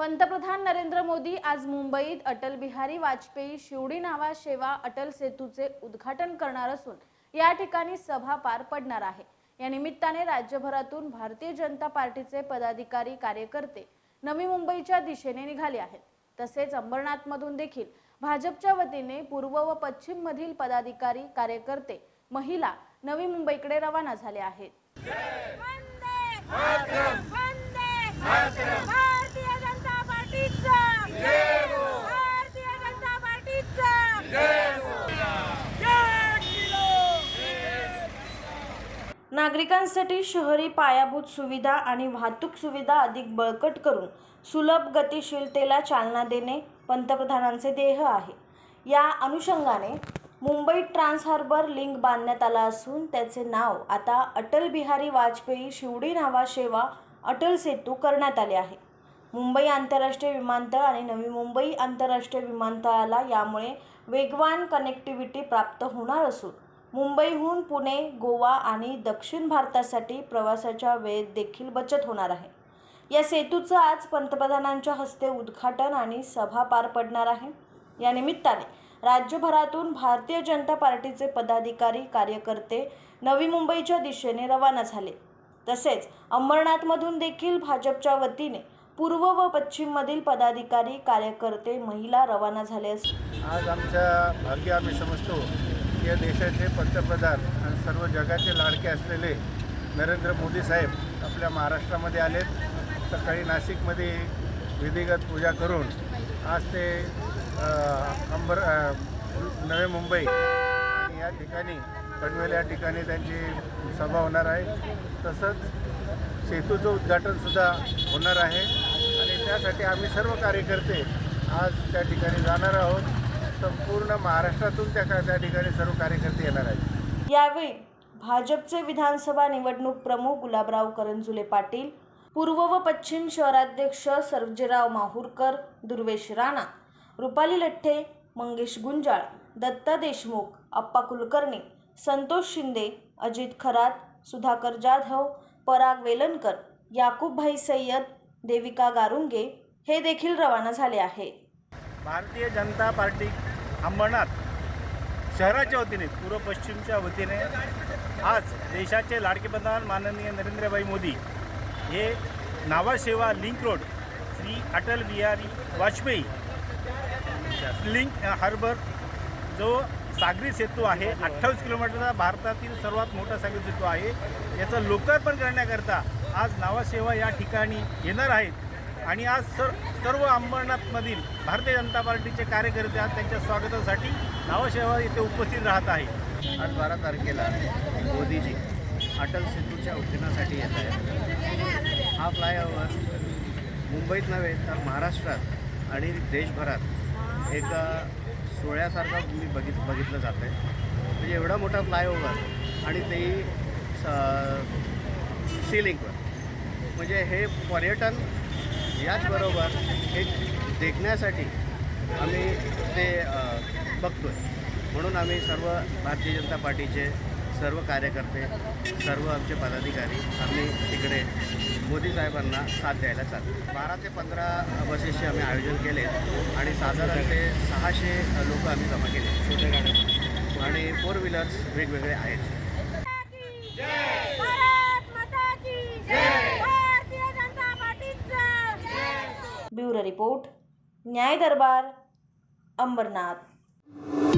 पंतप्रधान नरेंद्र मोदी आज मुंबईत अटल बिहारी वाजपेयी शिवडी नावा सेवा अटल सेतूचे उद्घाटन करणार असून या ठिकाणी सभा पार पडणार आहे. या निमित्ताने राज्यभरातून भारतीय जनता पार्टीचे पदाधिकारी कार्यकर्ते नवी मुंबईच्या दिशेने निघाले आहेत. तसेच अंबरनाथमधून देखील भाजपच्या वतीने पूर्व व पश्चिम मधील पदाधिकारी कार्यकर्ते महिला नवी मुंबईकडे रवाना झाले आहेत वंदे वंदे भारतीय जनता पार्टीचा भारतीय जनता पार्टीचा नागरिकांसाठी शहरी पायाभूत सुविधा आणि वाहतूक सुविधा अधिक बळकट करून सुलभ गतिशीलतेला चालना देणे पंतप्रधानांचे ध्येय आहे. या अनुषंगाने मुंबईत ट्रान्स हार्बर लिंक बांधण्यात आला असून त्याचे नाव आता अटल बिहारी वाजपेयी शिवडी नावा सेवा अटल सेतू करण्यात आले आहे. मुंबई आंतरराष्ट्रीय विमानतळ आणि नवी मुंबई आंतरराष्ट्रीय विमानतळाला यामुळे वेगवान कनेक्टिव्हिटी प्राप्त होणार असून मुंबईहून पुणे गोवा आणि दक्षिण भारतासाठी प्रवासाच्या वेळेत देखील बचत होणार आहे. या सेतूचं आज पंतप्रधानांच्या हस्ते उद्घाटन आणि सभा पार पडणार आहे. या निमित्ताने राज्यभरातून भारतीय जनता पार्टीचे पदाधिकारी कार्यकर्ते नवी मुंबईच्या दिशेने रवाना झाले. तसेच अंबरनाथमधून देखील भाजपच्या वतीने पूर्व व पश्चिममधील पदाधिकारी कार्यकर्ते महिला रवाना झाले असून आज आमच्या भाग्य आम्ही समजतो या देशाचे पंतप्रधान आणि सर्व जगाचे लाडके असलेले नरेंद्र मोदी साहेब आपल्या महाराष्ट्रामध्ये आलेत. सकाळी नाशिकमध्ये विधिगत पूजा करून आज ते अंबर नवे मुंबई आणि या ठिकाणी पनवेल या ठिकाणी त्यांची सभा होणार आहे. तसंच सेतूचं उद्घाटनसुद्धा होणार आहे. आणि त्यासाठी आम्ही सर्व कार्यकर्ते आज त्या ठिकाणी जाणार आहोत. संपूर्ण महाराष्ट्रातून त्या त्या ठिकाणी सर्व कार्यकर्ते येणार आहेत. यावेळी भाजपचे विधानसभा निवडणूक प्रमुख गुलाबराव करंजुले पाटील पूर्व व पश्चिम शहराध्यक्ष सर्जेराव माहूरकर दुर्वेश राणा रुपाली लठ्ठे मंगेश गुंजाळ दत्ता देशमुख अप्पा कुलकर्णी संतोष शिंदे अजित खरात सुधाकर जाधव पराग वेलणकर याकूबभाई सय्यद देविका गारुंगे हे देखील रवाना झाले आहे भारतीय जनता पार्टी अंबरनाथ शहराच्या वतीने पूर्व पश्चिमच्या वतीने आज देशाचे लाडके पंतप्रधान माननीय नरेंद्रभाई मोदी हे Nhava Sheva link road Shri Atal Bihari Vajpayee link harbour जो सागरी सेतू आहे अठ्ठावीस किलोमीटरचा भारतातील सर्वात मोठा सागरी सेतू आहे याचं लोकार्पण करण्याकरता आज नावासेवा या ठिकाणी येणार आहेत. आणि आज सर सर्व अंबरनाथमधील भारतीय जनता पार्टीचे कार्यकर्ते आज त्यांच्या स्वागतासाठी नावाशेवा येथे उपस्थित राहत आहे आज बारा तारखेला मोदीजी अटल सेतूच्या उद्घाटनासाठी येत आहेत. हा फ्लायओव्हर मुंबईत नव्हे तर महाराष्ट्रात आणि देशभरात एक सोहळ्यासारखा मी बघित बघितलं जातं आहे म्हणजे एवढा मोठा फ्लायओव्हर आणि तेही सिलिंगवर. म्हणजे हे पर्यटन याचबरोबर हे देखण्यासाठी आम्ही ते बघतो आहे म्हणून आम्ही सर्व भारतीय जनता पार्टीचे सर्व कार्यकर्ते सर्व आमचे पदाधिकारी आम्ही तिकडे मोदी साहेबांना साथ द्यायला चालतो बारा ते पंधरा बसेसचे आम्ही आयोजन केले आणि साधारण ते सहाशे लोक आम्ही जमा केले. छोट्या गाड्या आणि फोर व्हीलर्स वेगवेगळे आहेत. न्याय दरबार अंबरनाथ.